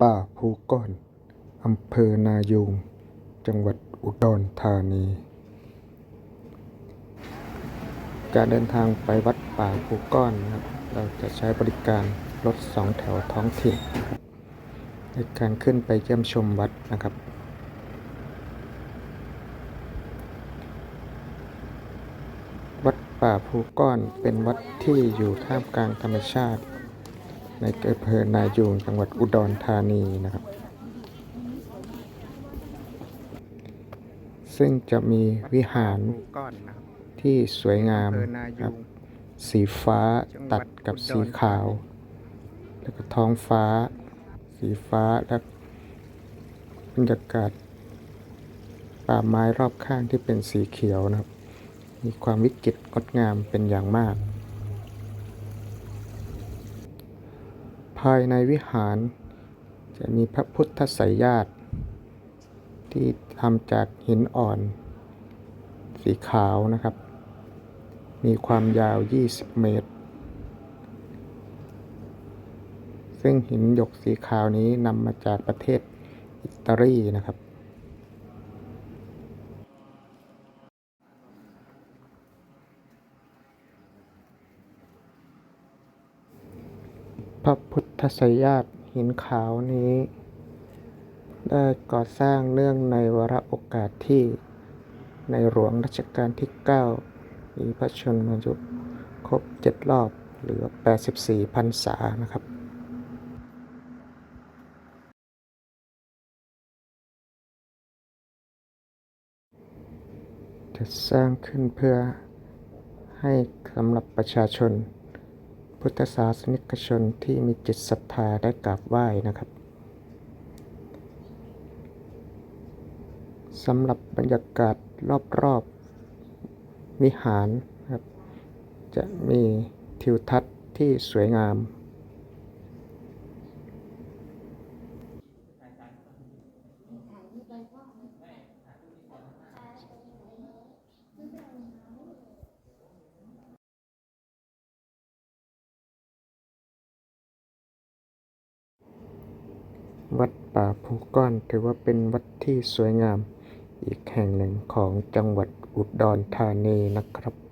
ป่าภูก้อนอำเภอนายูงจังหวัดอุดรธานี การเดินทางไปวัดป่าภูก้อนนะครับ เราจะใช้บริการรถสองแถวท้องถิ่นในการขึ้นไปเยี่ยมชมวัดนะครับ วัดป่าภูก้อนเป็นวัดที่อยู่ท่ามกลางธรรมชาติ ในอำเภอนายูงจังหวัดอุดรธานีนะครับ ซึ่งจะมีวิหารก้อนนะครับที่สวยงามอำเภอนาครัยูบงสีฟ้าจังหวัตัดดกับอุดรสีขาว แล้วก็ท้องฟ้า สีฟ้าและบรรยากาศป่าไม้รอบข้างที่เป็นสีเขียวนะครับ มีความวิจิตรงดงามเป็นอย่างมาก ภายในวิหาร จะมีพระพุทธไสยญาติที่ทำจากหินอ่อน สีขาวนะครับ มีความยาว 20 เมตร ซึ่งหินหยกสีขาวนี้นำมาจากประเทศอิตาลีนะครับ พระพุทธสยาตหินขาวนี้ ได้ก่อสร้างเนื่องในวาระโอกาสที่ในหลวงรัชกาลที่ 9 มีพระชนมายุครบ 7 รอบเหรือ 84พรรษานะครับจะสร้างขึ้นเพื่อให้สำหรับประชาชน พุทธศาสนิกชนที่มีจิตศรัทธาได้กราบไหว้นะครับสำหรับบรรยากาศรอบๆวิหารครับ จะมีทิวทัศน์ที่สวยงาม วัดป่าภูก้อนถือว่าเป็นวัดที่สวยงาม อีกแห่งหนึ่งของจังหวัดอุดรธานีนะครับ